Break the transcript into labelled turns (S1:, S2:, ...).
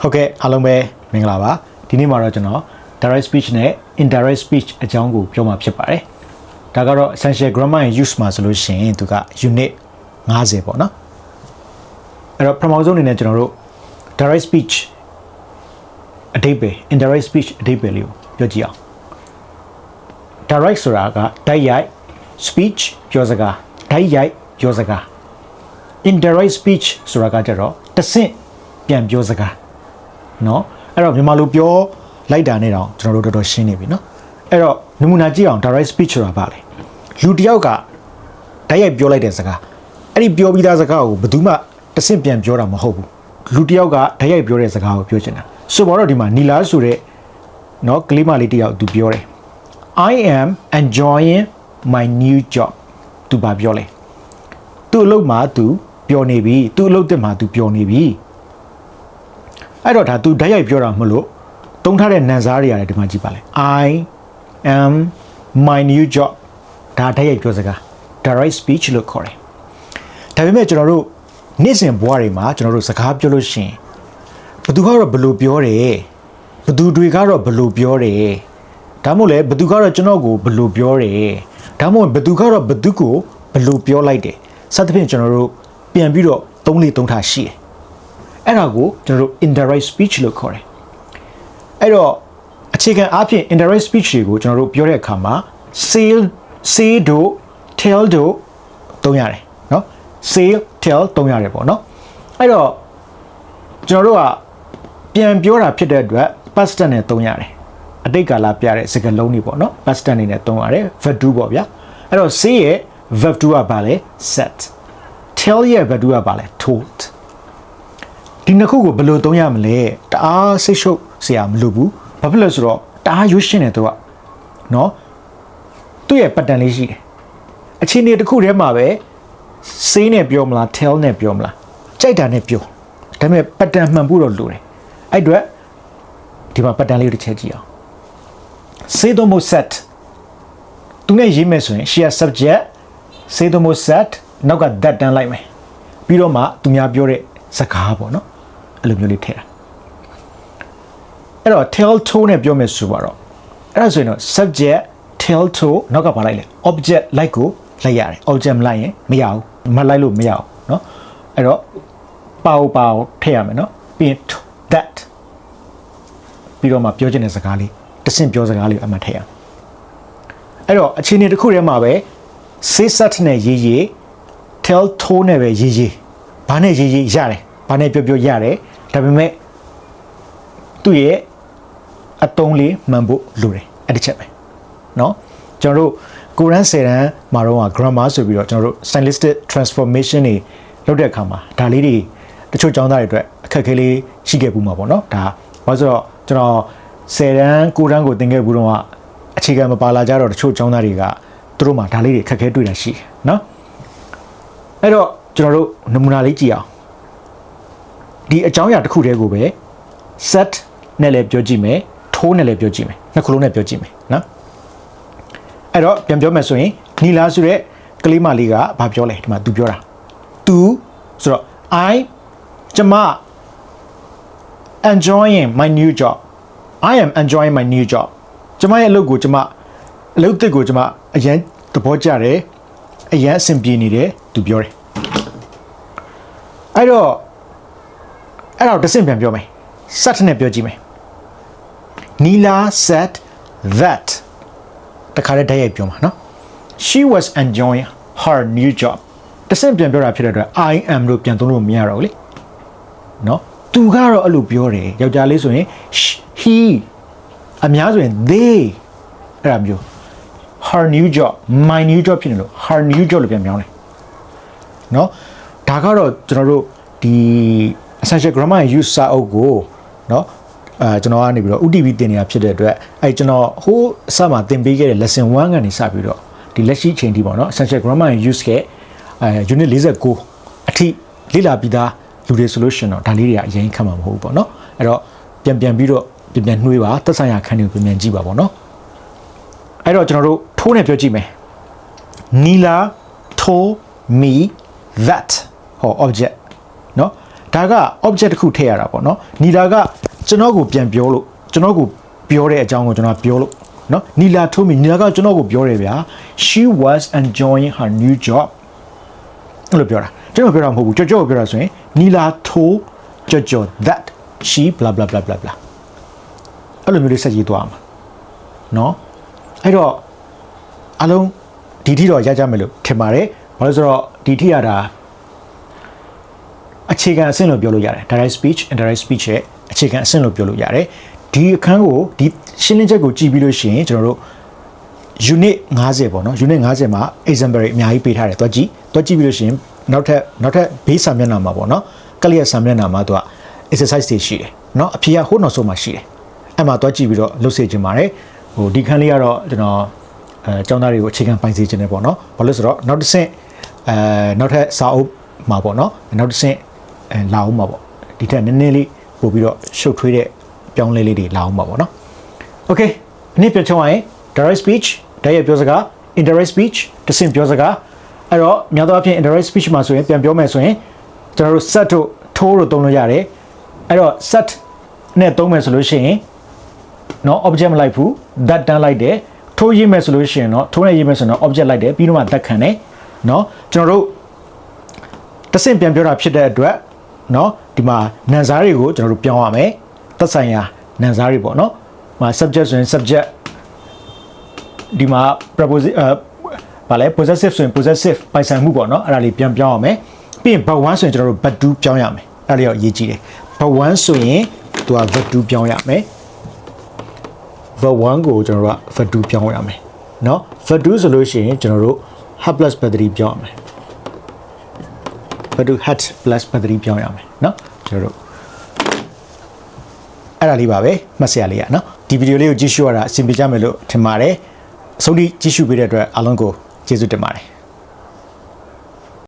S1: ဟုတ်ကဲ့အားလုံးပဲမင်္ဂလာပါဒီနေ့မှာတော့ကျွန်တော် direct speech နဲ့ indirect speech အကြောင်းကိုပြောမှာဖြစ်ပါတယ်ဒါကတော့ essential grammar and use မှာဆိုလို့ရှိရင်သူက unit 50ပေါ့နော်အဲ့တော့ပထမဆုံးအနေနဲ့ကျွန်တော်တို့ direct speech အဓိပ္ပာယ် indirect speech အဓိပ္ပာယ်လေးကိုပြောကြည့်အောင် direct ဆိုတာကတိုက်ရိုက် speech ပြောစကားတိုက်ရိုက်ပြောစကား indirect speech ဆိုတာကကြတော့တဆင့်ပြန်ပြောစကား เนาะအဲ့တော့မြန်မာလိုပြောလိုက်တာနဲ့တော့ကျွန်တော်တို့တော်တော်ရှင်းနေပြီเนาะအဲ့တော့နမူနာကြည့်အောင် direct speech ဆိုတာဘာလဲလူတစ်ယောက်ကတိုက်ရိုက်ပြောလိုက်တဲ့စကားအဲ့ဒီပြောပြီးသားစကားကိုဘယ်သူမှတဆင့်ပြန်ပြောတာမဟုတ်ဘူးလူတစ်ယောက်ကတိုက်ရိုက်ပြောတဲ့စကားကိုပြောချင်တာဆိုတော့ဒီမှာနီလာဆိုတဲ့เนาะကလေးမလေးတစ်ယောက်သူပြောတယ် I am enjoying my new job သူဘာပြောလဲသူ့အလုပ်မှာသူပျော်နေပြီသူ့အလုပ်တက်မှာသူပျော်နေပြီ အဲ့တော့ဒါသူဓာတ်ရိုက်ပြောတာမလို့တုံးထားတဲ့နန်စားတွေရတယ်ဒီမှာကြည့်ပါလေ I am my new job ဒါဓာတ်ရိုက်ပြောစကား direct speech လို့ခေါ်တယ်ဒါပေမဲ့ကျွန်တော်တို့နေ့စဉ်ဘဝတွေမှာကျွန်တော်တို့စကားပြောလို့ရှိရင်ဘသူကတော့ဘယ်လိုပြောတယ်ဘသူတွေကတော့ဘယ်လိုပြောတယ်ဒါမှမဟုတ်လေဘသူကတော့ကျွန်တော်ကိုဘယ်လိုပြောတယ်ဒါမှမဟုတ်ဘသူကတော့ဘသူကိုဘယ်လိုပြောလိုက်တယ်စသဖြင့်ကျွန်တော်တို့ပြန်ပြီးတော့သုံးလေးသုံးထားရှိတယ် အဲ့ဒါကိုကျွန်တော်တို့ indirect speech လို့ခေါ်တယ်အဲ့တော့အခြေခံအားဖြင့် indirect speech တွေကိုကျွန်တော်တို့ပြောတဲ့အခါမှာ say say တို့ tell တို့သုံးရတယ်เนาะ say tell သုံးရတယ်ပေါ့เนาะအဲ့တော့ကျွန်တော်တို့ကပြန်ပြောတာဖြစ်တဲ့အတွက် past tense နဲ့သုံးရတယ်အတိတ်ကာလပြတဲ့စကားလုံးတွေပေါ့เนาะ past tense နေနဲ့သုံးရတယ် verb to ပေါ့ဗျာအဲ့တော့ say ရဲ့ verb to ကဘာလဲ set tell ရဲ့ verb to ကဘာလဲ told ဒီနှစ်ခုကိုဘယ်လိုသုံးရမလဲတအားစိတ်ရှုပ်စရာမလိုဘူးဘာဖြစ်လဲဆိုတော့တအားရွှေ့ရှင်းတယ်သူကနော်သူ့ရဲ့ pattern လေးရှိတယ်အချင်းတွေတစ်ခုထဲမှာပဲစေးနဲ့ပြောမလား tell နဲ့ပြောမလားကြိုက်တာနဲ့ပြောဒါပေမဲ့ pattern မှန်ဖို့တော့လိုတယ်အဲ့အတွက်ဒီမှာ pattern လေးတစ်ချက်ကြည့်အောင်စေးသုံးဖို့ set သူနဲ့ရေးမယ်ဆိုရင် share subject စေးသုံးဖို့ set နောက်က that တန်းလိုက်မယ်ပြီးတော့မှသူများပြောတဲ့ စကားပေါ့နော်အဲ့လိုမျိုးလေးထည့်တာအဲ့တော့ tell to နဲ့ပြောမယ်ဆိုပါတော့အဲ့ဒါဆိုရင်တော့ subject tell to နောက်ကပါလိုက်လေ object like ကိုလိုက်ရတယ် object မလိုက်ရင်မရဘူးမလိုက်လို့မရဘူးเนาะအဲ့တော့ပါဝပါဝထည့်ရမယ်เนาะပြီးရင် that ပြီးတော့မှပြောချင်တဲ့စကားလေးတဆင့်ပြောစကားလေးအမှတ်ထည့်ရအဲ့တော့အခြေအနေတစ်ခုတည်းမှာပဲ say set နဲ့ရေးရေး tell to နဲ့ပဲရေးရေး ဘာနဲ့ရေးရေးရတယ်ဘာနဲ့ပြောပြောရတယ်ဒါပေမဲ့သူ့ရဲ့အတုံးလေးမှန်ဖို့လိုတယ်အဲ့ဒီချက်ပဲเนาะကျွန်တော်တို့ကိုရန်10တန်းမှာတော့ grammar ဆိုပြီးတော့ကျွန်တော်တို့ stylistic transformation တွေလုပ်တဲ့အခါမှာဒါလေးတွေတချို့ကျောင်းသားတွေအတွက်အခက်အခဲလေးရှိခဲ့ဘူးမှာပေါ့เนาะဒါဘာလို့ဆိုတော့ကျွန်တော်10တန်း9တန်းကိုသင်ခဲ့ဘူးတော့အခြေခံမပါလာကြတော့တချို့ကျောင်းသားတွေကသူတို့မှာဒါလေးတွေအခက်အခဲတွေ့တာရှိတယ်เนาะအဲ့တော့ ကျွန်တော်တို့နမူနာလေးကြည့်အောင်ဒီအကြောင်းအရာတစ်ခုတည်းကိုပဲ set နဲ့လည်းပြောကြည့်မယ်ထိုးနဲ့လည်းပြောကြည့်မယ်နှစ်ခုလုံးနဲ့ပြောကြည့်မယ်နော်အဲ့တော့ပြန်ပြောမယ်ဆိုရင်နီလာဆိုတဲ့ကလေးမလေးကဘာပြောလဲဒီမှာ तू ပြောတာ तू ဆိုတော့ I ကျမ enjoying my new job I am enjoying my new job ကျမရဲ့အလုပ်ကိုကျမအလုပ်တစ်ကိုကျမအရင်သဘောကျတယ်အရင်အဆင်ပြေနေတယ် तू ပြောတယ် အဲ့တော့အဲ့တော့တစ်ဆင့်ပြန်ပြောမယ် set နဲ့ပြောကြည့်မယ် Nila said that တခါတည်းဓာတ်ရိုက်ပြောမှာနော် she was enjoying her new job တစ်ဆင့်ပြန်ပြောတာဖြစ်တဲ့အတွက် I am လို့ပြန်သုံးလို့မရတော့ဘူးလေနော်သူကတော့အဲ့လိုပြောတယ်ယောက်ျားလေးဆိုရင် he အများဆိုရင် they အဲ့ဒါမျိုး her new job my new job ဖြစ်နေလို့ her new job လို့ပြန်ပြောင်းတယ်နော် ဒါကတော့ကျွန်တော်တို့ဒီ essential grammar and use စာအုပ်ကိုเนาะအဲကျွန်တော်ကနေပြီးတော့ UTV တင်နေတာဖြစ်တဲ့အတွက်အဲကျွန်တော်ဟိုးအစမှသင်ပေးခဲ့တဲ့ lesson 1ကနေစပြီးတော့ဒီလက်ရှိအချိန်ထိပေါ့เนาะ essential grammar and use ကအဲ unit 49အထိလေ့လာပြီးသားလူတွေဆိုလို့ရှိရင်တော့ဒါလေးတွေကအရင်ခံမှာမဟုတ်ဘူးပေါ့เนาะအဲ့တော့ပြန်ပြန်ပြီးတော့ပြန်ပြန်နှွေးပါသက်ဆိုင်ရာခန်းတွေကိုပြန်ပြန်ကြည့်ပါပေါ့เนาะအဲ့တော့ကျွန်တော်တို့ထိုးနေပြောကြည့်မယ် Nila told me that ဟော object เนาะ ဒါက object တစ်ခုထည့်ရတာပေါ့နော်နီလာကကျွန်တော်ကိုပြန်ပြောလို့ကျွန်တော်ကိုပြောတဲ့အကြောင်းကိုကျွန်တော်ပြောလို့နော်နီလာထိုးမီနီလာကကျွန်တော်ကိုပြောတယ်ဗျာ she was enjoying her new job အဲ့လိုပြောတာကျွန်တော်ပြောတာမဟုတ်ဘူးကြော်ကြော်ကိုပြောတာဆိုရင်နီလာထိုးကြော်ကြော် that she blah blah blah blah blah အဲ့လိုမျိုးလေးဆက်ရေးသွားမှာနော်အဲ့တော့အလုံးဒီထိတော့ရကြမယ်လို့ထင်ပါတယ်ဘာလို့လဲဆိုတော့ဒီထိရတာ အခြေခံအဆင့်လို့ပြောလို့ရတယ် direct speech indirect speech ရဲ့အခြေခံအဆင့်လို့ပြောလို့ရတယ်ဒီအခန်းကိုဒီရှင်းလင်းချက်ကိုကြည့်ပြီးလို့ရှိရင်ကျွန်တော်တို့ unit 50ပေါ့နော် unit 50မှာ example တွေအများကြီးပေးထားတယ်တွက်ကြည့်တွက်ကြည့်ပြီးလို့ရှိရင်နောက်ထပ်နောက်ထပ် base စာမျက်နှာမှာပေါ့နော်ကလျက်စာမျက်နှာမှာသူက exercise တွေရှိတယ်နော်အဖြေကဟိုးနောက်ဆုံးမှာရှိတယ်အဲ့မှာတွက်ကြည့်ပြီးတော့လုပ်စေချင်ပါတယ်ဟိုဒီခန်းလေးကတော့ကျွန်တော်အဲចောင်းသားတွေကိုအခြေခံပိုင်စေချင်တယ်ပေါ့နော်ဘာလို့လဲဆိုတော့နောက်တစ်ဆင့်အဲနောက်ထပ်စာအုပ်မှာပေါ့နော်နောက်တစ်ဆင့်အဲ လာအောင်မှာပေါ့ဒီထက်နည်းနည်းလေးပို့ပြီးတော့ရှုပ်ထွေးတဲ့ပြောင်းလဲလေးတွေလာအောင်မှာပေါ့နော် Okay အနည်းပြချောင်းရင် direct speech တိုက်ရိုက်ပြောစကား indirect speech တဆင့်ပြောစကားအဲ့တော့များသောအားဖြင့် indirect speech မှာဆိုရင်ပြန်ပြောမယ်ဆိုရင်ကျွန်တော်တို့ set တို့ to တို့သုံးလို့ရတယ်အဲ့တော့ set နဲ့သုံးမယ်ဆိုလို့ရှိရင်เนาะ object မလိုက်ဘူး that တန်းလိုက်တယ်ထိုးရေးမယ်ဆိုလို့ရှိရင်เนาะထိုးနဲ့ရေးမယ်ဆိုတော့ object လိုက်တယ်ပြီးတော့မှ that ခံတယ်เนาะကျွန်တော်တို့တဆင့်ပြန်ပြောတာဖြစ်တဲ့အတွက် เนาะဒီမှာနံစားတွေကိုကျွန်တော်တို့ပြောင်းရမယ်သက်ဆိုင်ရာနံစားတွေပေါ့เนาะမှာ subject ဆိုရင် subject ဒီမှာ preposition အဲဗာလဲ possessive ဆိုရင် possessive ပိုင်ဆိုင်မှုပေါ့เนาะအဲ့ဒါလေးပြန်ပြောင်းရမယ်ပြီးရင် verb 1ဆိုရင်ကျွန်တော်တို့ verb 2ပြောင်းရမယ်အဲ့ဒါလေးတော့အရေးကြီးတယ် verb 1ဆိုရင်သူက verb 2ပြောင်းရမယ် verb 1ကိုကျွန်တော်တို့က verb 2ပြောင်းရမယ်เนาะ verb 2ဆိုလို့ရှိရင်ကျွန်တော်တို့ have plus verb 3ပြောင်းရမယ် verb 2 had plus verb 3ပြောင်းရမယ်เนาะကျွန်တော်တို့အဲ့ဒါလေးပါပဲမှတ်စရာလေးရเนาะဒီဗီဒီယိုလေးကိုကြည့်ရှုရတာအဆင်ပြေကြမယ်လို့ထင်ပါတယ်အဆုံးထိကြည့်ရှုပေးတဲ့အတွက်အားလုံးကိုကျေးဇူးတင်ပါတယ်